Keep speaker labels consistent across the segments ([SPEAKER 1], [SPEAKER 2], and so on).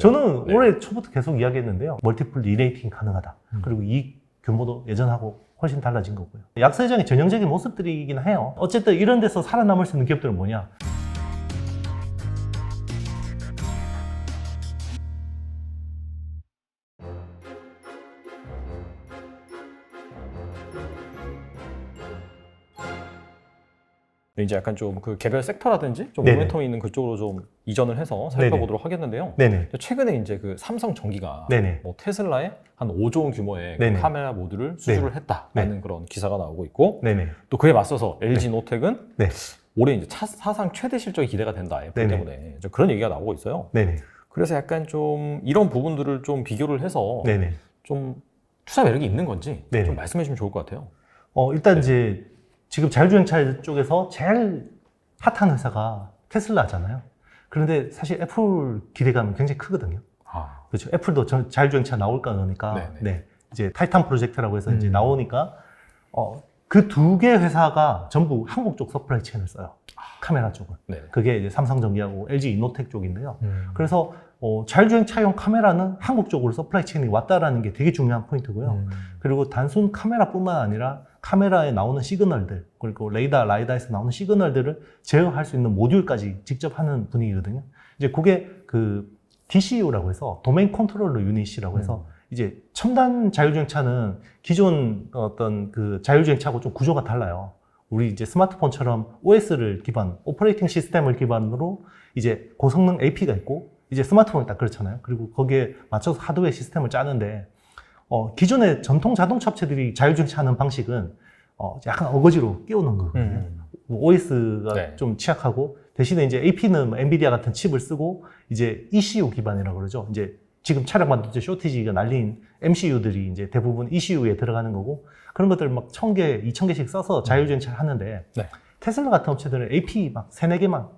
[SPEAKER 1] 저는
[SPEAKER 2] 네.
[SPEAKER 1] 올해 초부터 계속 이야기했는데요. 멀티플 리레이팅 가능하다.
[SPEAKER 2] 음.
[SPEAKER 1] 그리고 이익 규모도 예전하고 훨씬 달라진 거고요. 약세장의 전형적인 모습들이긴 해요. 어쨌든 이런 데서 살아남을 수 있는 기업들은 뭐냐?
[SPEAKER 2] 이제 약간 좀 그 개별 섹터라든지 좀
[SPEAKER 1] 네네.
[SPEAKER 2] 모멘텀이 있는 그쪽으로 좀 이전을 해서 살펴보도록 하겠는데요.
[SPEAKER 1] 네네.
[SPEAKER 2] 최근에 이제 그 삼성 전기가
[SPEAKER 1] 네네.
[SPEAKER 2] 뭐 테슬라에 한 5조 원 규모의 그
[SPEAKER 1] 네네.
[SPEAKER 2] 카메라 모듈을 수주를 했다라는 그런 기사가 나오고 있고
[SPEAKER 1] 네네.
[SPEAKER 2] 또 그에 맞서서 LG 노텍은
[SPEAKER 1] 네.
[SPEAKER 2] 올해 이제 차- 사상 최대 실적이 기대가 된다 애플
[SPEAKER 1] 네네.
[SPEAKER 2] 때문에 좀 그런 얘기가 나오고 있어요.
[SPEAKER 1] 네네.
[SPEAKER 2] 그래서 약간 좀 이런 부분들을 좀 비교를 해서
[SPEAKER 1] 네네.
[SPEAKER 2] 좀 투자 매력이 있는 건지
[SPEAKER 1] 네네.
[SPEAKER 2] 좀 말씀해 주시면 좋을 것 같아요.
[SPEAKER 1] 어, 일단
[SPEAKER 2] 네.
[SPEAKER 1] 이제 지금 자율주행차 쪽에서 제일 핫한 회사가 테슬라잖아요. 그런데 사실 애플 기대감은 굉장히 크거든요.
[SPEAKER 2] 아,
[SPEAKER 1] 그렇죠. 애플도 저- 자율주행차 나올까 그러니까
[SPEAKER 2] 네네.
[SPEAKER 1] 네. 이제 타이탄 프로젝트라고 해서 이제
[SPEAKER 2] 음.
[SPEAKER 1] 나오니까 어, 그 두 개 회사가 전부 한국 쪽 서플라이 체인을 써요. 카메라 쪽은.
[SPEAKER 2] 네.
[SPEAKER 1] 그게 이제 삼성전기하고 LG 이노텍 쪽인데요.
[SPEAKER 2] 음.
[SPEAKER 1] 그래서 어, 자율주행 차용 카메라는 한국 쪽으로 서플라이 체인이 왔다라는 게 되게 중요한 포인트고요.
[SPEAKER 2] 음.
[SPEAKER 1] 그리고 단순 카메라뿐만 아니라 카메라에 나오는 시그널들 그리고 레이더, 라이다에서 나오는 시그널들을 제어할 수 있는 모듈까지 직접 하는 분위기거든요. 이제 그게 그 DCU라고 해서 도메인 컨트롤러 유닛이라고 해서 이제 첨단 자율주행차는 기존 어떤 그 자율주행차하고 좀 구조가 달라요. 우리 이제 스마트폰처럼 OS를 기반, 오퍼레이팅 시스템을 기반으로 이제 고성능 AP가 있고 이제 스마트폰이 딱 그렇잖아요. 그리고 거기에 맞춰서 하드웨어 시스템을 짜는데 어, 기존의 전통 자동차 업체들이 자율주행차 하는 방식은 어, 약간 어거지로 끼우는 거거든요.
[SPEAKER 2] 음.
[SPEAKER 1] 뭐 OS가
[SPEAKER 2] 네.
[SPEAKER 1] 좀 취약하고 대신에 이제 AP는 뭐 엔비디아 같은 칩을 쓰고 이제 ECU 기반이라고 그러죠. 이제 지금 차량 반도체 쇼티지가 날린 MCU들이 이제 대부분 ECU에 들어가는 거고 그런 것들 막 천 개, 이천 개씩 써서 자율주행차를 하는데
[SPEAKER 2] 네.
[SPEAKER 1] 테슬라 같은 업체들은 AP 막 세네 개만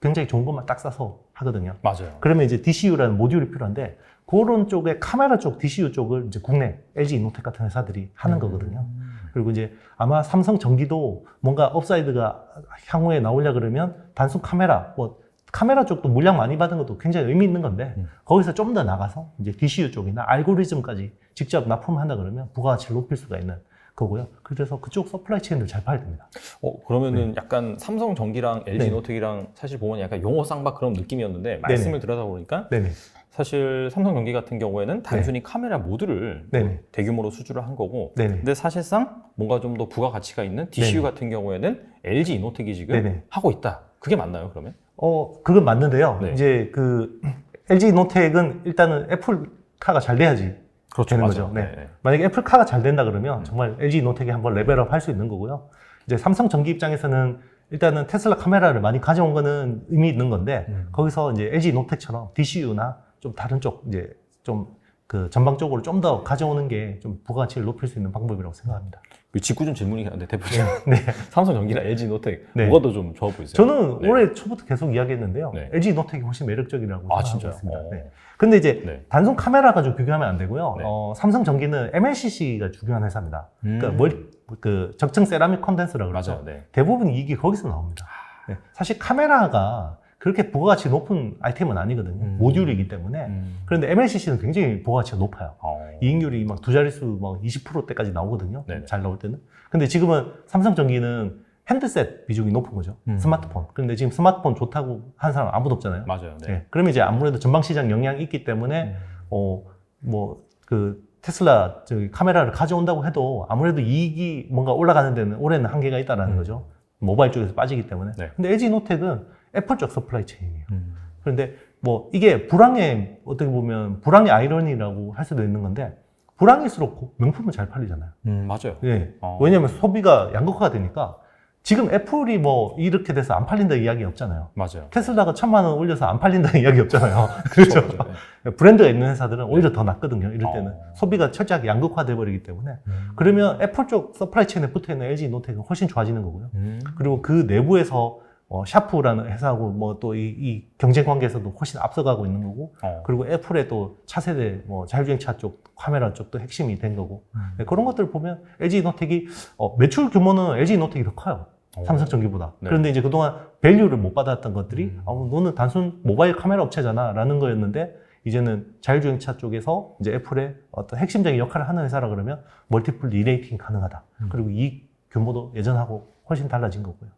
[SPEAKER 1] 굉장히 좋은 것만 딱 싸서 하거든요.
[SPEAKER 2] 맞아요.
[SPEAKER 1] 그러면 이제 DCU라는 모듈이 필요한데 그런 쪽에 카메라 쪽 DCU 쪽을 이제 국내 LG 이노텍 같은 회사들이 하는 거거든요. 그리고 이제 아마 삼성 전기도 뭔가 업사이드가 향후에 나오려 그러면 단순 카메라 뭐 카메라 쪽도 물량 많이 받은 것도 굉장히 의미 있는 건데
[SPEAKER 2] 음.
[SPEAKER 1] 거기서 좀 더 나가서 이제 DCU 쪽이나 알고리즘까지 직접 납품한다 그러면 부가가치를 높일 수가 있는 거고요. 그래서 그쪽 서플라이 체인들 잘 봐야 됩니다.
[SPEAKER 2] 어, 그러면은 약간 삼성 전기랑 LG
[SPEAKER 1] 네.
[SPEAKER 2] 노텍이랑 사실 보면 약간 용어 쌍박 그런 느낌이었는데 말씀을 들어다 보니까
[SPEAKER 1] 네네.
[SPEAKER 2] 사실 삼성 전기 같은 경우에는 단순히 카메라
[SPEAKER 1] 네네.
[SPEAKER 2] 뭐 대규모로 수주를 한 거고
[SPEAKER 1] 네네.
[SPEAKER 2] 근데 사실상 뭔가 좀 더 부가 가치가 있는 DCU 같은 경우에는 LG 이노텍이 지금
[SPEAKER 1] 네네.
[SPEAKER 2] 하고 있다. 그게 맞나요, 그러면?
[SPEAKER 1] 어, 그건 맞는데요.
[SPEAKER 2] 네.
[SPEAKER 1] 이제 그 LG 노텍은 일단은 애플 카가 잘 돼야지
[SPEAKER 2] 그렇죠.
[SPEAKER 1] 되는
[SPEAKER 2] 맞아요.
[SPEAKER 1] 거죠. 네.
[SPEAKER 2] 네.
[SPEAKER 1] 만약에 애플카가 잘 된다 그러면
[SPEAKER 2] 음.
[SPEAKER 1] 정말 LG 노텍이 한번 레벨업 할 수 있는 거고요. 이제 삼성 전기 입장에서는 일단은 테슬라 카메라를 많이 가져온 거는 의미 있는 건데
[SPEAKER 2] 음.
[SPEAKER 1] 거기서 이제 LG 노텍처럼 DCU나 좀 다른 쪽 이제 좀 그 전방적으로 좀 더 가져오는 게 좀 부가가치를 높일 수 있는 방법이라고 생각합니다.
[SPEAKER 2] 그 직구준 질문이긴 한데 대표님
[SPEAKER 1] 네.
[SPEAKER 2] 삼성 전기랑 LG 노텍
[SPEAKER 1] 네.
[SPEAKER 2] 뭐가 더 좀 좋아 보이세요?
[SPEAKER 1] 저는
[SPEAKER 2] 네.
[SPEAKER 1] 올해 초부터 계속 이야기했는데요.
[SPEAKER 2] 네.
[SPEAKER 1] LG 노텍이 훨씬 매력적이라고
[SPEAKER 2] 아
[SPEAKER 1] 생각하고
[SPEAKER 2] 진짜요?
[SPEAKER 1] 있습니다.
[SPEAKER 2] 어.
[SPEAKER 1] 네. 근데 이제
[SPEAKER 2] 네.
[SPEAKER 1] 단순 카메라 가지고 비교하면 안 되고요.
[SPEAKER 2] 네.
[SPEAKER 1] 어, 삼성 전기는 MLCC가 중요한 회사입니다.
[SPEAKER 2] 음.
[SPEAKER 1] 그러니까 뭘, 그 적정 세라믹 컨덴서라고 그러죠.
[SPEAKER 2] 맞아요. 네.
[SPEAKER 1] 대부분 이익이 거기서 나옵니다. 네. 사실 카메라가 그렇게 부가가치 높은 아이템은 아니거든요.
[SPEAKER 2] 음.
[SPEAKER 1] 모듈이기 때문에.
[SPEAKER 2] 음.
[SPEAKER 1] 그런데 MLCC는 굉장히 부가가치가 높아요.
[SPEAKER 2] 어.
[SPEAKER 1] 이익률이 막 두 자릿수 막 20%대까지 나오거든요.
[SPEAKER 2] 네네.
[SPEAKER 1] 잘 나올 때는. 근데 지금은 삼성전기는 핸드셋 비중이 높은 거죠.
[SPEAKER 2] 음.
[SPEAKER 1] 스마트폰. 그런데 지금 스마트폰 좋다고 하는 사람 아무도 없잖아요.
[SPEAKER 2] 맞아요. 네.
[SPEAKER 1] 네. 그러면 이제 아무래도 전방 시장 영향이 있기 때문에
[SPEAKER 2] 음.
[SPEAKER 1] 어, 뭐, 그, 테슬라 저기 카메라를 가져온다고 해도 아무래도 이익이 뭔가 올라가는 데는 올해는 한계가 있다라는
[SPEAKER 2] 음.
[SPEAKER 1] 거죠. 모바일 쪽에서 빠지기 때문에.
[SPEAKER 2] 네.
[SPEAKER 1] 근데 LG 노텍은 애플 쪽 서플라이 체인이에요.
[SPEAKER 2] 음.
[SPEAKER 1] 그런데 뭐 이게 불황의 어떻게 보면 불황의 아이러니라고 할 수도 있는 건데 불황일수록 명품은 잘 팔리잖아요.
[SPEAKER 2] 음, 맞아요.
[SPEAKER 1] 예.
[SPEAKER 2] 어.
[SPEAKER 1] 왜냐하면 소비가 양극화가 되니까 지금 애플이 뭐 이렇게 돼서 안 팔린다 이야기 없잖아요.
[SPEAKER 2] 맞아요.
[SPEAKER 1] 테슬라가 천만 원 올려서 안 팔린다는 이야기 없잖아요. 그렇죠.
[SPEAKER 2] 맞아요. 네.
[SPEAKER 1] 브랜드가 있는 회사들은 오히려 더 낫거든요. 이럴 때는
[SPEAKER 2] 어.
[SPEAKER 1] 소비가 철저하게 양극화돼 버리기 때문에
[SPEAKER 2] 음.
[SPEAKER 1] 그러면 애플 쪽 서플라이 체인에 붙어 있는 LG 노텍은 훨씬 좋아지는 거고요.
[SPEAKER 2] 음.
[SPEAKER 1] 그리고 그 내부에서 어, 샤프라는 회사하고 뭐또이 경쟁 관계에서도 훨씬 앞서가고 있는 거고
[SPEAKER 2] 어.
[SPEAKER 1] 그리고 애플의 또 차세대 뭐 자율주행차 쪽 카메라 쪽도 핵심이 된 거고
[SPEAKER 2] 음.
[SPEAKER 1] 네, 그런 것들 보면 LG 노텍이 어, 매출 규모는 LG 노텍이 더 커요.
[SPEAKER 2] 어.
[SPEAKER 1] 삼성전기보다.
[SPEAKER 2] 네.
[SPEAKER 1] 그런데 이제 그동안 밸류를 못 받았던 것들이
[SPEAKER 2] 음.
[SPEAKER 1] 어, 너는 단순 모바일 카메라 업체잖아 라는 거였는데 이제는 자율주행차 쪽에서 이제 애플의 어떤 핵심적인 역할을 하는 회사라 그러면 멀티플 리레이팅 가능하다.
[SPEAKER 2] 음.
[SPEAKER 1] 그리고 이 규모도 예전하고 훨씬 달라진 거고요.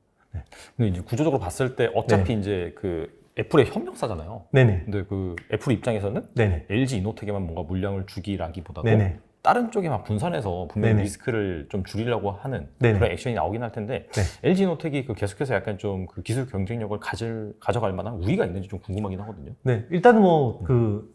[SPEAKER 2] 근데 이제 구조적으로 봤을 때 어차피
[SPEAKER 1] 네.
[SPEAKER 2] 이제 그 애플의 협력사잖아요.
[SPEAKER 1] 네네.
[SPEAKER 2] 근데 그 애플 입장에서는
[SPEAKER 1] 네네.
[SPEAKER 2] LG 이노텍에만 뭔가 물량을 주기라기보다도
[SPEAKER 1] 네네.
[SPEAKER 2] 다른 쪽에만 분산해서 분명히
[SPEAKER 1] 네네.
[SPEAKER 2] 리스크를 좀 줄이려고 하는
[SPEAKER 1] 네네.
[SPEAKER 2] 그런 액션이 나오긴 할 텐데
[SPEAKER 1] 네.
[SPEAKER 2] LG 이노텍이 그 계속해서 약간 좀 그 기술 경쟁력을 가질 가져갈 만한 우위가 있는지 좀 궁금하긴 하거든요.
[SPEAKER 1] 네. 일단은 뭐그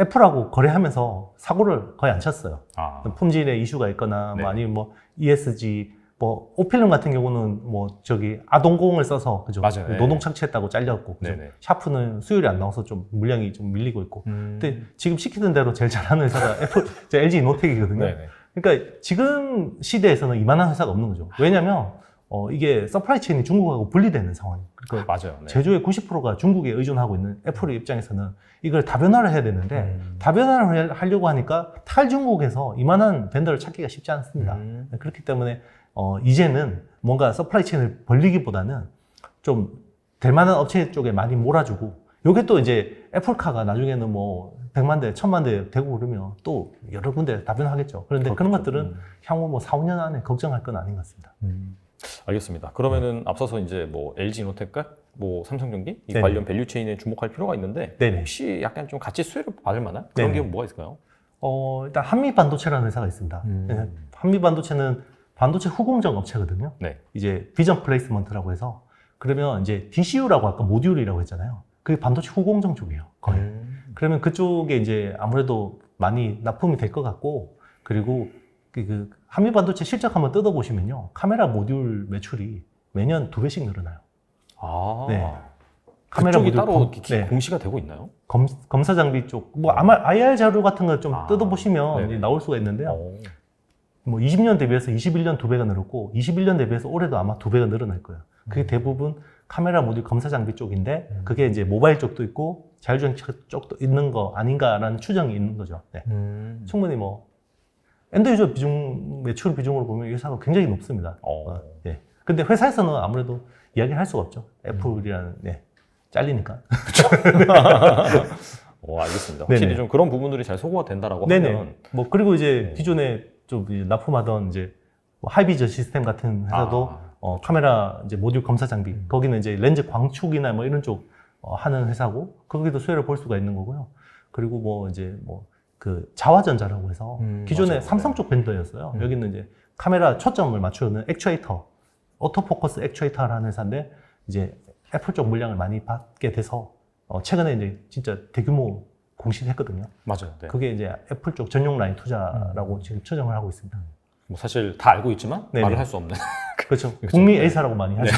[SPEAKER 1] 애플하고 거래하면서 사고를 거의 안 쳤어요.
[SPEAKER 2] 아,
[SPEAKER 1] 품질에 이슈가 있거나
[SPEAKER 2] 네.
[SPEAKER 1] 뭐 아니면 뭐 ESG 뭐 오필름 같은 경우는 뭐 저기 아동공을 써서 그죠
[SPEAKER 2] 맞아요. 네.
[SPEAKER 1] 노동 착취했다고 잘렸고 그죠?
[SPEAKER 2] 네네.
[SPEAKER 1] 샤프는 수율이 안 나와서 좀 물량이 좀 밀리고 있고
[SPEAKER 2] 음.
[SPEAKER 1] 근데 지금 시키는 대로 제일 잘하는 회사가 애플 저 LG 노텍이거든요.
[SPEAKER 2] 네네.
[SPEAKER 1] 그러니까 지금 시대에서는 이만한 회사가 없는 거죠. 왜냐하면 어, 이게 서플라이 체인이 중국하고 분리되는 상황이에요. 그러니까
[SPEAKER 2] 맞아요. 네.
[SPEAKER 1] 제조의 90%가 중국에 의존하고 있는 애플의 입장에서는 이걸 다변화를 해야 되는데
[SPEAKER 2] 음.
[SPEAKER 1] 다변화를 하려고 하니까 탈중국에서 이만한 벤더를 찾기가 쉽지 않습니다.
[SPEAKER 2] 음.
[SPEAKER 1] 그렇기 때문에 어, 이제는 뭔가 서플라이 체인을 벌리기보다는 좀 될 만한 업체 쪽에 많이 몰아주고 요게 또 이제 애플카가 나중에는 뭐 100만 대, 1000만 대 되고 그러면 또 여러 군데 다변하겠죠. 그런데 그런
[SPEAKER 2] 그렇겠죠.
[SPEAKER 1] 것들은
[SPEAKER 2] 음.
[SPEAKER 1] 향후 뭐 4, 5년 안에 걱정할 건 아닌 것 같습니다.
[SPEAKER 2] 알겠습니다. 그러면은 앞서서 이제 뭐 LG 이노텍과 뭐 삼성전기 이
[SPEAKER 1] 네네.
[SPEAKER 2] 관련 밸류 체인에 주목할 필요가 있는데
[SPEAKER 1] 네네.
[SPEAKER 2] 혹시 약간 좀 같이 수혜를 받을 만한 그런
[SPEAKER 1] 네네.
[SPEAKER 2] 게 뭐가 있을까요?
[SPEAKER 1] 어, 일단 한미 반도체라는 회사가 있습니다.
[SPEAKER 2] 음.
[SPEAKER 1] 네, 한미 반도체는 반도체 후공정 업체거든요.
[SPEAKER 2] 네.
[SPEAKER 1] 이제 비전 플레이스먼트라고 해서 그러면 이제 DCU라고 아까 모듈이라고 했잖아요. 그게 반도체 후공정 쪽이에요. 거의.
[SPEAKER 2] 음.
[SPEAKER 1] 그러면 그쪽에 이제 아무래도 많이 납품이 될 것 같고 그리고 그, 그 한미 반도체 실적 한번 뜯어 보시면요. 카메라 모듈 매출이 매년 두 배씩 늘어나요.
[SPEAKER 2] 아.
[SPEAKER 1] 네.
[SPEAKER 2] 그쪽이
[SPEAKER 1] 모듈
[SPEAKER 2] 따로 기-
[SPEAKER 1] 네.
[SPEAKER 2] 공시가 되고 있나요?
[SPEAKER 1] 검, 검사 장비 쪽, 뭐 아마 IR 자료 같은 거좀
[SPEAKER 2] 아,
[SPEAKER 1] 뜯어보시면. 이제 나올 수가 있는데요.
[SPEAKER 2] 어.
[SPEAKER 1] 뭐 20년 대비해서 21년 두 배가 늘었고 21년 대비해서 올해도 아마 두 배가 늘어날 거예요. 그게
[SPEAKER 2] 음.
[SPEAKER 1] 대부분 카메라 모듈 검사 장비 쪽인데 그게 이제 모바일 쪽도 있고 자율주행 쪽도 있는 거 아닌가라는 추정이 있는 거죠. 네.
[SPEAKER 2] 음.
[SPEAKER 1] 충분히 뭐 엔드 유저 비중 매출 비중으로 보면 이 회사가 굉장히 높습니다.
[SPEAKER 2] 어.
[SPEAKER 1] 어, 예. 근데 회사에서는 아무래도 이야기를 할 수가 없죠. 애플이라는 네. 잘리니까.
[SPEAKER 2] 어, 알겠습니다. 확실히
[SPEAKER 1] 네네.
[SPEAKER 2] 좀 그런 부분들이 잘 소거가 된다라고
[SPEAKER 1] 네네.
[SPEAKER 2] 하면
[SPEAKER 1] 뭐 그리고 이제
[SPEAKER 2] 네.
[SPEAKER 1] 기존에 좀 이제 납품하던 이제 뭐 하이비전 시스템 같은 회사도
[SPEAKER 2] 아,
[SPEAKER 1] 어, 카메라 이제 모듈 검사 장비
[SPEAKER 2] 음.
[SPEAKER 1] 거기는 이제 렌즈 광축이나 뭐 이런 쪽 어, 하는 회사고 거기도 수혜를 볼 수가 있는 거고요. 그리고 뭐 이제 뭐 그 자화전자라고 해서
[SPEAKER 2] 음,
[SPEAKER 1] 기존에
[SPEAKER 2] 맞아요.
[SPEAKER 1] 삼성 쪽 벤더였어요.
[SPEAKER 2] 음.
[SPEAKER 1] 여기는 이제 카메라 초점을 맞추는 액추에이터, 오토포커스 액추에이터라는 회사인데 이제 애플 쪽 물량을 많이 받게 돼서 어, 최근에 이제 진짜 대규모 공시를 했거든요.
[SPEAKER 2] 맞아요. 네.
[SPEAKER 1] 그게 이제 애플 쪽 전용 라인 투자라고 지금 추정을 하고 있습니다.
[SPEAKER 2] 뭐 사실 다 알고 있지만
[SPEAKER 1] 네네.
[SPEAKER 2] 말을 할 수 없는.
[SPEAKER 1] 그렇죠.
[SPEAKER 2] 그렇죠.
[SPEAKER 1] 북미
[SPEAKER 2] 네.
[SPEAKER 1] A사라고 많이 하죠.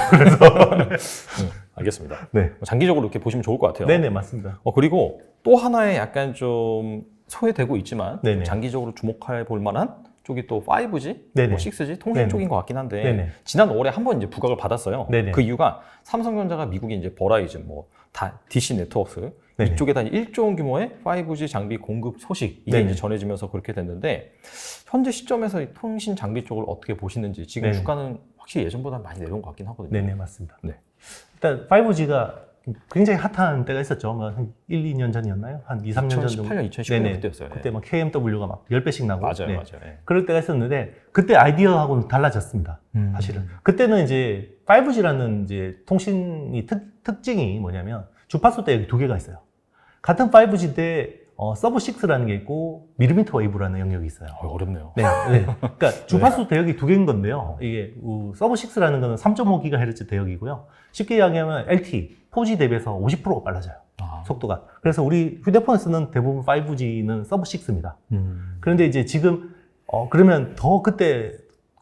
[SPEAKER 2] 음, 알겠습니다.
[SPEAKER 1] 네.
[SPEAKER 2] 뭐 장기적으로 이렇게 보시면 좋을 것 같아요.
[SPEAKER 1] 네네, 맞습니다.
[SPEAKER 2] 어, 그리고 또 하나의 약간 좀 소외되고 있지만
[SPEAKER 1] 네네.
[SPEAKER 2] 장기적으로 주목해 볼 만한 쪽이 또 5G,
[SPEAKER 1] 네네.
[SPEAKER 2] 뭐 6G 통신
[SPEAKER 1] 네네.
[SPEAKER 2] 쪽인 것 같긴 한데
[SPEAKER 1] 네네.
[SPEAKER 2] 지난 5월에 한 번 이제 부각을 받았어요.
[SPEAKER 1] 네네.
[SPEAKER 2] 그 이유가 삼성전자가 미국의 이제 버라이즌, 뭐 다, DC 네트워크
[SPEAKER 1] 네네.
[SPEAKER 2] 이쪽에다 1조 원 규모의 5G 장비 공급 소식 이게
[SPEAKER 1] 네네.
[SPEAKER 2] 이제 전해지면서 그렇게 됐는데 현재 시점에서 이 통신 장비 쪽을 어떻게 보시는지 지금
[SPEAKER 1] 네네.
[SPEAKER 2] 주가는 확실히 예전보다 많이 내려온 것 같긴 하거든요.
[SPEAKER 1] 네네, 맞습니다.
[SPEAKER 2] 네.
[SPEAKER 1] 일단 5G가 굉장히 핫한 때가 있었죠. 뭐한 1, 2년 전이었나요? 한 2, 3년 전 정도.
[SPEAKER 2] 2018년, 2019년
[SPEAKER 1] 네네.
[SPEAKER 2] 그때였어요.
[SPEAKER 1] 그때 막 KMW가 막 10배씩 나고.
[SPEAKER 2] 맞아요,
[SPEAKER 1] 네.
[SPEAKER 2] 맞아요. 예.
[SPEAKER 1] 그럴 때가 있었는데 그때 아이디어하고는 달라졌습니다.
[SPEAKER 2] 음.
[SPEAKER 1] 사실은. 그때는 이제 5G라는 이제 통신이 특, 특징이 뭐냐면 주파수 대역이 두 개가 있어요. 같은 5G인데 어, 서브 6라는 게 있고 미리미터 웨이브라는 영역이 있어요.
[SPEAKER 2] 어, 어렵네요.
[SPEAKER 1] 네, 네. 그러니까 주파수 대역이 두 개인 건데요. 이게 우, 서브 6라는 거는 3.5GHz 대역이고요. 쉽게 이야기하면 LTE, 4G 대비해서 50%가 빨라져요.
[SPEAKER 2] 아.
[SPEAKER 1] 속도가. 그래서 우리 휴대폰에 쓰는 대부분 5G는 서브 6입니다.
[SPEAKER 2] 음.
[SPEAKER 1] 그런데 이제 지금 어 그러면 더 그때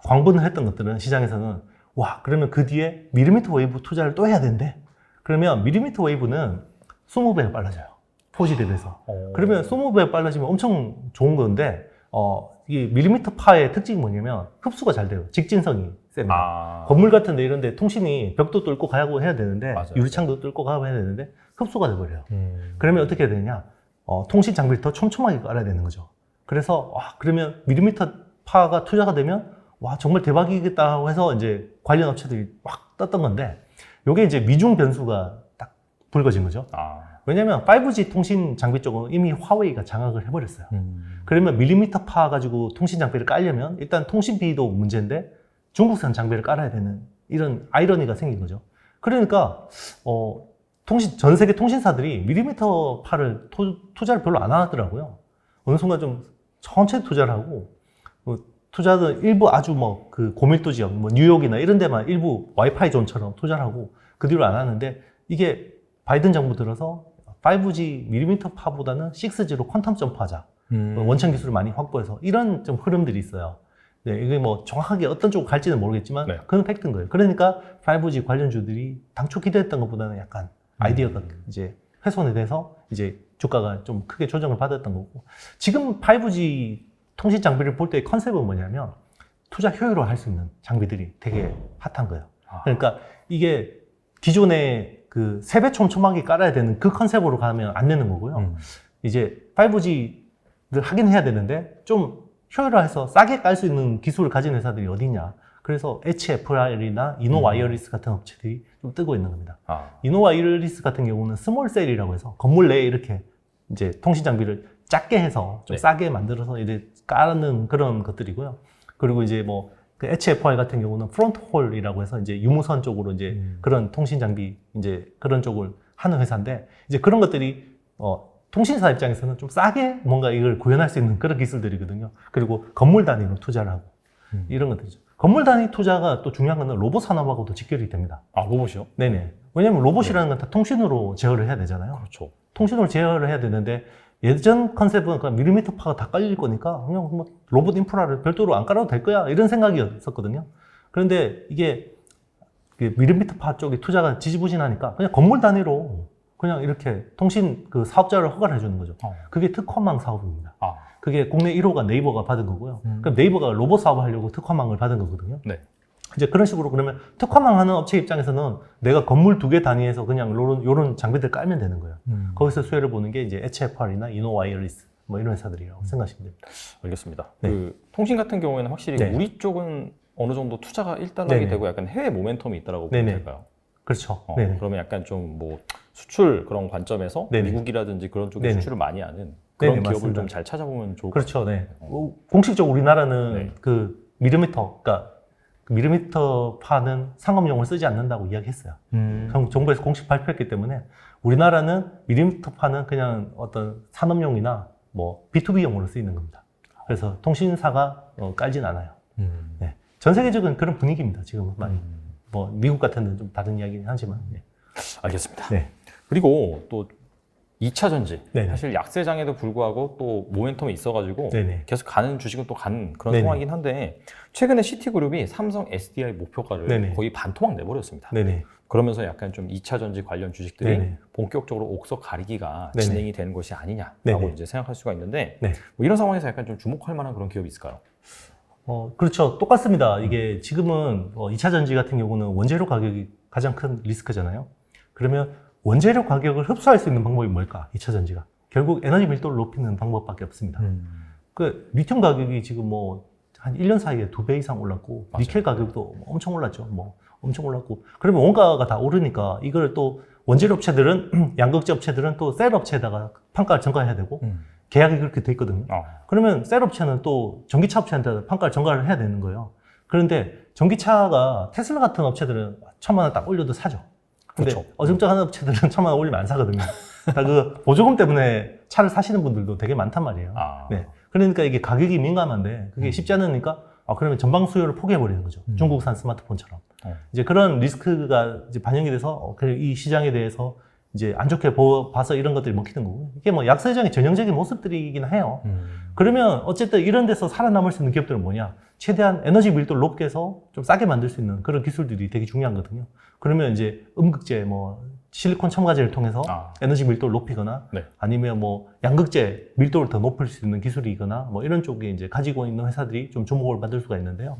[SPEAKER 1] 광분을 했던 것들은 시장에서는 와 그러면 그 뒤에 미리미터 웨이브 투자를 또 해야 된대. 그러면 미리미터 웨이브는 20배가 빨라져요. 4G 대비해서.
[SPEAKER 2] 어.
[SPEAKER 1] 그러면 20배 빨라지면 엄청 좋은 건데 어 이게 밀리미터 파의 특징이 뭐냐면 흡수가 잘 돼요. 직진성이 셉니다.
[SPEAKER 2] 아.
[SPEAKER 1] 건물 같은 데 이런 데 통신이 벽도 뚫고 가고 해야 되는데
[SPEAKER 2] 맞아요.
[SPEAKER 1] 유리창도 뚫고 가고 해야 되는데 흡수가 돼버려요.
[SPEAKER 2] 음.
[SPEAKER 1] 그러면 어떻게 해야 되냐? 어, 통신 장비를 더 촘촘하게 깔아야 되는 거죠. 그래서 와, 그러면 밀리미터 파가 투자가 되면 와 정말 대박이겠다 하고 해서 이제 관련 업체들이 막 떴던 건데 요게 이제 미중 변수가 딱 불거진 거죠.
[SPEAKER 2] 아.
[SPEAKER 1] 왜냐면 5G 통신 장비 쪽은 이미 화웨이가 장악을 해버렸어요.
[SPEAKER 2] 음.
[SPEAKER 1] 그러면 밀리미터 파 가지고 통신 장비를 깔려면 일단 통신비도 문제인데 중국산 장비를 깔아야 되는 이런 아이러니가 생긴 거죠. 그러니까 어, 통신 전 세계 통신사들이 밀리미터 파를 토, 투자를 별로 안 하더라고요. 어느 순간 좀 천천히 투자를 하고 뭐 투자는 일부 아주 뭐 그 고밀도 지역, 뭐 뉴욕이나 이런 데만 일부 와이파이 존처럼 투자를 하고 그 뒤로 안 하는데 이게 바이든 정부 들어서 5G 밀리미터 파보다는 6G로 퀀텀 점프하자.
[SPEAKER 2] 음.
[SPEAKER 1] 원천 기술을 많이 확보해서 이런 좀 흐름들이 있어요. 네, 이게 뭐 정확하게 어떤 쪽으로 갈지는 모르겠지만
[SPEAKER 2] 네.
[SPEAKER 1] 그건 팩트인 거예요. 그러니까 5G 관련주들이 당초 기대했던 것보다는 약간 아이디어가 이제 훼손이 돼서 이제 주가가 좀 크게 조정을 받았던 거고 지금 5G 통신 장비를 볼 때의 컨셉은 뭐냐면 투자 효율화 할 수 있는 장비들이 되게 핫한 거예요.
[SPEAKER 2] 아.
[SPEAKER 1] 그러니까 이게 기존에 그 세배 촘촘하게 깔아야 되는 그 컨셉으로 가면 안 되는 거고요.
[SPEAKER 2] 음.
[SPEAKER 1] 이제 5G를 하긴 해야 되는데 좀 효율화해서 싸게 깔 수 있는 기술을 가진 회사들이 어디냐. 그래서 HFR이나 이노와이어리스 같은 업체들이 좀 뜨고 있는 겁니다.
[SPEAKER 2] 아.
[SPEAKER 1] 이노와이어리스 같은 경우는 스몰 셀이라고 해서 건물 내에 이렇게 이제 통신 장비를 작게 해서 좀
[SPEAKER 2] 네.
[SPEAKER 1] 싸게 만들어서 이제 까는 그런 것들이고요. 그리고 이제 뭐 그 HFR 같은 경우는 프론트 홀이라고 해서 이제 유무선 쪽으로 이제
[SPEAKER 2] 음.
[SPEAKER 1] 그런 통신 장비 이제 그런 쪽을 하는 회사인데 이제 그런 것들이 어 통신사 입장에서는 좀 싸게 뭔가 이걸 구현할 수 있는 그런 기술들이거든요. 그리고 건물 단위로 투자를 하고
[SPEAKER 2] 음.
[SPEAKER 1] 이런 것들이죠. 건물 단위 투자가 또 중요한 거는 로봇 산업하고도 직결이 됩니다.
[SPEAKER 2] 아 로봇이요?
[SPEAKER 1] 네네. 왜냐면 로봇이라는 건 다 통신으로 제어를 해야 되잖아요.
[SPEAKER 2] 그렇죠.
[SPEAKER 1] 통신으로 제어를 해야 되는데 예전 컨셉은 그냥 밀리미터 파가 다 깔릴 거니까 그냥 뭐 로봇 인프라를 별도로 안 깔아도 될 거야 이런 생각이었었거든요. 그런데 이게 그 밀리미터 파 쪽에 투자가 지지부진하니까 그냥 건물 단위로 그냥 이렇게 통신 그 사업자를 허가를 해주는 거죠.
[SPEAKER 2] 어.
[SPEAKER 1] 그게 특화망 사업입니다.
[SPEAKER 2] 아.
[SPEAKER 1] 그게 국내 1호가 네이버가 받은 거고요.
[SPEAKER 2] 음.
[SPEAKER 1] 그럼 네이버가 로봇 사업을 하려고 특화망을 받은 거거든요.
[SPEAKER 2] 네.
[SPEAKER 1] 이제 그런 식으로 그러면 특화망 하는 업체 입장에서는 내가 건물 두 개 단위에서 그냥 요런, 요런 장비들 깔면 되는 거예요.
[SPEAKER 2] 음.
[SPEAKER 1] 거기서 수혜를 보는 게 이제 HFR이나 이노와이어리스 뭐 이런 회사들이라고 생각하시면 됩니다.
[SPEAKER 2] 알겠습니다.
[SPEAKER 1] 네.
[SPEAKER 2] 그 통신 같은 경우에는 확실히
[SPEAKER 1] 네.
[SPEAKER 2] 우리 쪽은 어느 정도 투자가 일단하게
[SPEAKER 1] 네네.
[SPEAKER 2] 되고 약간 해외 모멘텀이 있다라고 보면. 될까요?
[SPEAKER 1] 그렇죠.
[SPEAKER 2] 어. 그러면 약간 좀 뭐 수출 그런 관점에서
[SPEAKER 1] 네네.
[SPEAKER 2] 미국이라든지 그런 쪽에
[SPEAKER 1] 네네.
[SPEAKER 2] 수출을 많이 하는 그런 기업을. 좀 잘 찾아보면 좋을 것
[SPEAKER 1] 그렇죠. 네. 어, 공식적으로 우리나라는
[SPEAKER 2] 네.
[SPEAKER 1] 그 미리미터, 그러니까 그 미리미터 파는 상업용을 쓰지 않는다고 이야기했어요.
[SPEAKER 2] 음.
[SPEAKER 1] 정- 정부에서 공식 발표했기 때문에 우리나라는 미리미터 파는 그냥 어떤 산업용이나 뭐 B2B용으로 쓰이는 겁니다. 그래서 통신사가 어, 깔진 않아요.
[SPEAKER 2] 음.
[SPEAKER 1] 네. 전 세계적인 그런 분위기입니다. 지금은 많이.
[SPEAKER 2] 음.
[SPEAKER 1] 뭐 미국 같은 데는 좀 다른 이야기긴 하지만. 네.
[SPEAKER 2] 알겠습니다.
[SPEAKER 1] 네.
[SPEAKER 2] 그리고 또 2차 전지
[SPEAKER 1] 네네.
[SPEAKER 2] 사실 약세장에도 불구하고 또 모멘텀이 있어가지고
[SPEAKER 1] 네네.
[SPEAKER 2] 계속 가는 주식은 또 가는 그런
[SPEAKER 1] 네네.
[SPEAKER 2] 상황이긴 한데 최근에 시티그룹이 삼성 SDI 목표가를
[SPEAKER 1] 네네.
[SPEAKER 2] 거의 반토막 내버렸습니다.
[SPEAKER 1] 네네.
[SPEAKER 2] 그러면서 약간 좀 2차 전지 관련 주식들이
[SPEAKER 1] 네네.
[SPEAKER 2] 본격적으로 옥석 가리기가
[SPEAKER 1] 네네.
[SPEAKER 2] 진행이 되는 것이 아니냐라고
[SPEAKER 1] 네네.
[SPEAKER 2] 이제 생각할 수가 있는데
[SPEAKER 1] 네.
[SPEAKER 2] 뭐 이런 상황에서 약간 좀 주목할 만한 그런 기업이 있을까요?
[SPEAKER 1] 어, 그렇죠. 똑같습니다. 이게 지금은 어, 2차 전지 같은 경우는 원재료 가격이 가장 큰 리스크잖아요. 그러면 원재료 가격을 흡수할 수 있는 방법이 뭘까? 2차 전지가. 결국 에너지 밀도를 높이는 방법밖에 없습니다.
[SPEAKER 2] 음.
[SPEAKER 1] 그 리튬 가격이 지금 뭐 한 1년 사이에 두 배 이상 올랐고
[SPEAKER 2] 맞아요.
[SPEAKER 1] 니켈 가격도 엄청 올랐죠. 뭐 엄청 올랐고 그러면 원가가 다 오르니까 이걸 또 원재료 업체들은 양극재 업체들은 또 셀 업체에다가 판가를 전가해야 되고
[SPEAKER 2] 음.
[SPEAKER 1] 계약이 그렇게 돼 있거든요.
[SPEAKER 2] 어.
[SPEAKER 1] 그러면 셀 업체는 또 전기차 업체한테 판가를 전가를 해야 되는 거예요. 그런데 전기차가 테슬라 같은 업체들은 천만 원 딱 올려도 사죠. 근데
[SPEAKER 2] 그렇죠.
[SPEAKER 1] 어정쩡한 업체들은 천만 원 올리면 안 사거든요. 다그 보조금 때문에 차를 사시는 분들도 되게 많단 말이에요.
[SPEAKER 2] 아.
[SPEAKER 1] 네. 그러니까 이게 가격이 민감한데 그게
[SPEAKER 2] 음.
[SPEAKER 1] 쉽지 않으니까 아 그러면 전방 수요를 포기해 버리는 거죠.
[SPEAKER 2] 음.
[SPEAKER 1] 중국산 스마트폰처럼.
[SPEAKER 2] 어.
[SPEAKER 1] 이제 그런 리스크가 이제 반영이 돼서 어, 그래, 이 시장에 대해서 이제 안 좋게 보- 봐서 이런 것들이 먹히는 거고 이게 뭐 약세장의 전형적인 모습들이긴 해요.
[SPEAKER 2] 음.
[SPEAKER 1] 그러면 어쨌든 이런 데서 살아남을 수 있는 기업들은 뭐냐? 최대한 에너지 밀도를 높게 해서 좀 싸게 만들 수 있는 그런 기술들이 되게 중요하거든요. 그러면 이제 음극재, 뭐 실리콘 첨가제를 통해서
[SPEAKER 2] 아.
[SPEAKER 1] 에너지 밀도를 높이거나
[SPEAKER 2] 네.
[SPEAKER 1] 아니면 뭐 양극재 밀도를 더 높일 수 있는 기술이거나 뭐 이런 쪽에 이제 가지고 있는 회사들이 좀 주목을 받을 수가 있는데요.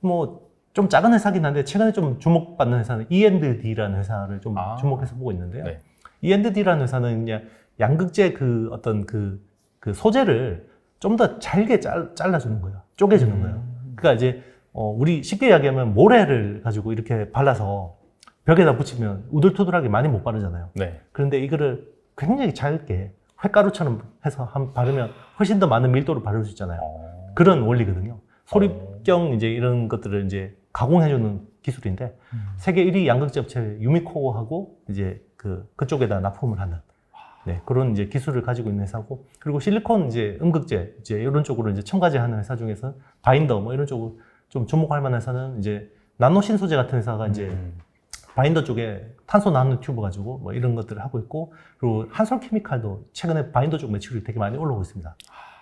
[SPEAKER 1] 뭐 좀 작은 회사긴 한데 최근에 좀 주목받는 회사는 E&D라는 회사를 좀
[SPEAKER 2] 아.
[SPEAKER 1] 주목해서 보고 있는데요.
[SPEAKER 2] 네.
[SPEAKER 1] E&D라는 회사는 그냥 양극재 그 어떤 그, 그 소재를 좀 더 잘게 잘, 잘라주는 거예요. 쪼개주는
[SPEAKER 2] 음.
[SPEAKER 1] 거예요. 그러니까 이제 어, 우리 쉽게 이야기하면 모래를 가지고 이렇게 발라서 벽에다 붙이면 우들투들하게 많이 못 바르잖아요.
[SPEAKER 2] 네.
[SPEAKER 1] 그런데 이거를 굉장히 짧게 횟가루처럼 해서 한 바르면 훨씬 더 많은 밀도를 바를 수 있잖아요.
[SPEAKER 2] 어.
[SPEAKER 1] 그런 원리거든요. 소립경 이제 이런 것들을 이제 가공해주는 기술인데
[SPEAKER 2] 음.
[SPEAKER 1] 세계 1위 양극재 업체 유미코어하고 이제 그 그쪽에다 납품을 하는 네, 그런 이제 기술을 가지고 있는 회사고 그리고 실리콘 이제 음극재 이제 이런 쪽으로 이제 첨가제 하는 회사 중에서 바인더 뭐 이런 쪽으로 좀 주목할 만한 회사는 이제 나노 신소재 같은 회사가 이제
[SPEAKER 2] 음.
[SPEAKER 1] 바인더 쪽에 탄소 나노 튜브 가지고 뭐 이런 것들을 하고 있고 그리고 한솔 케미칼도 최근에 바인더 쪽 매출이 되게 많이 올라오고 있습니다.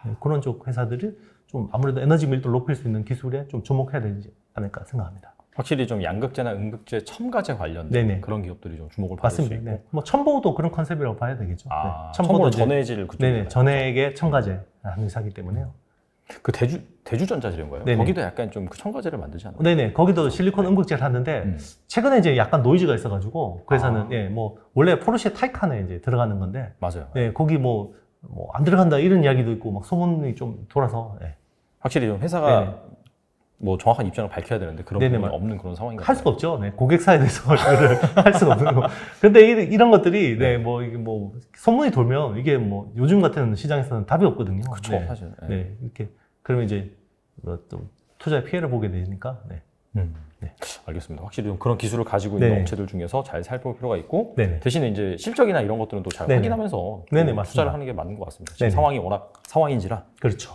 [SPEAKER 1] 네, 그런 쪽 회사들이 좀 아무래도 에너지 밀도를 높일 수 있는 기술에 좀 주목해야 되지 않을까 생각합니다.
[SPEAKER 2] 확실히 좀 양극재나 음극재 첨가제 관련된
[SPEAKER 1] 네네.
[SPEAKER 2] 그런 기업들이 좀 주목을 받을 수
[SPEAKER 1] 맞습니다.
[SPEAKER 2] 있고
[SPEAKER 1] 네. 뭐 첨보도 그런 컨셉이라고 봐야 되겠죠.
[SPEAKER 2] 아,
[SPEAKER 1] 네.
[SPEAKER 2] 첨보는
[SPEAKER 1] 이제-
[SPEAKER 2] 전해질 그쪽에
[SPEAKER 1] 네네 전액의 첨가제 하는 회사기 때문에요.
[SPEAKER 2] 그 대주 대주전자재인가요?
[SPEAKER 1] 네네.
[SPEAKER 2] 거기도 약간 좀 그 첨가제를 만들지 않나요?
[SPEAKER 1] 네네 거기도 실리콘 음극재를 하는데
[SPEAKER 2] 음.
[SPEAKER 1] 최근에 이제 약간 노이즈가 있어가지고 그 회사는
[SPEAKER 2] 아.
[SPEAKER 1] 예, 뭐 원래 포르쉐 타이칸에 이제 들어가는 건데
[SPEAKER 2] 맞아요.
[SPEAKER 1] 예, 거기 뭐 뭐 안 들어간다 이런 이야기도 있고 막 소문이 좀 돌아서 예.
[SPEAKER 2] 확실히 좀 회사가. 뭐 정확한 입장을 밝혀야 되는데 그런
[SPEAKER 1] 네네,
[SPEAKER 2] 부분이
[SPEAKER 1] 맞-
[SPEAKER 2] 없는 그런 상황인
[SPEAKER 1] 할 수가 없죠. 네, 고객사에 대해서 말을 할 수가 없는 거. 근데 이- 이런 것들이 네, 뭐 이게 뭐 소문이 돌면 이게 뭐 요즘 같은 시장에서는 답이 없거든요.
[SPEAKER 2] 그렇죠,
[SPEAKER 1] 네.
[SPEAKER 2] 사실. 네.
[SPEAKER 1] 네, 이렇게 그러면 이제 뭐또 투자에 피해를 보게 되니까. 네.
[SPEAKER 2] 음.
[SPEAKER 1] 네.
[SPEAKER 2] 알겠습니다. 확실히 좀 그런 기술을 가지고 있는
[SPEAKER 1] 네네.
[SPEAKER 2] 업체들 중에서 잘 살펴볼 필요가 있고
[SPEAKER 1] 네네.
[SPEAKER 2] 대신에 이제 실적이나 이런 것들은 또 잘
[SPEAKER 1] 네네.
[SPEAKER 2] 확인하면서 또
[SPEAKER 1] 네네,
[SPEAKER 2] 투자를
[SPEAKER 1] 맞습니다.
[SPEAKER 2] 하는 게 맞는 것 같습니다. 지금
[SPEAKER 1] 네네.
[SPEAKER 2] 상황이 워낙 상황인지라
[SPEAKER 1] 그렇죠.